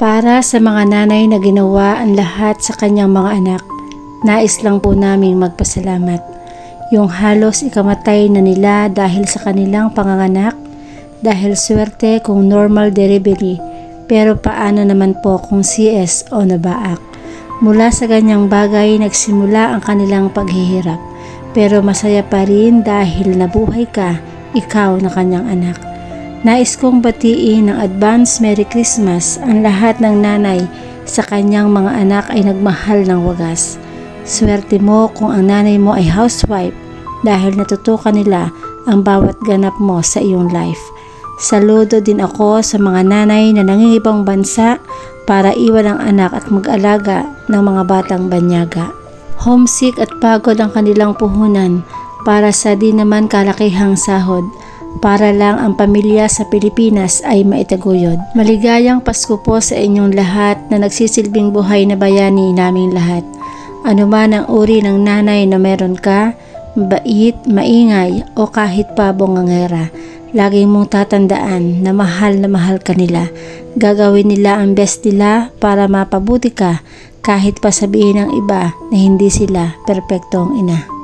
Para sa mga nanay na ginawa ang lahat sa kanyang mga anak, nais lang po naming magpasalamat. Yung halos ikamatay na nila dahil sa kanilang panganganak, dahil swerte kung normal delivery, pero paano naman po kung CS o nabaak? Mula sa ganyang bagay nagsimula ang kanilang paghihirap, pero masaya pa rin dahil nabuhay ka, ikaw na kanyang anak. Nais kong batiin ng advance Merry Christmas ang lahat ng nanay sa kanyang mga anak ay nagmahal ng wagas. Swerte mo kung ang nanay mo ay housewife dahil natutukan nila ang bawat ganap mo sa iyong life. Saludo din ako sa mga nanay na nangingibang bansa para iwan ang anak at mag-alaga ng mga batang banyaga. Homesick at pagod ang kanilang puhunan para sa di naman kalakihang sahod para lang ang pamilya sa Pilipinas ay maitaguyod. Maligayang Pasko po sa inyong lahat na nagsisilbing buhay na bayani naming lahat. Ano man ang uri ng nanay na meron ka, bait, maingay o kahit pa bongangera, lagi mong tatandaan na mahal na mahal ka nila. Gagawin nila ang best nila para mapabuti ka kahit pa sabihin ng iba na hindi sila perpektong ina.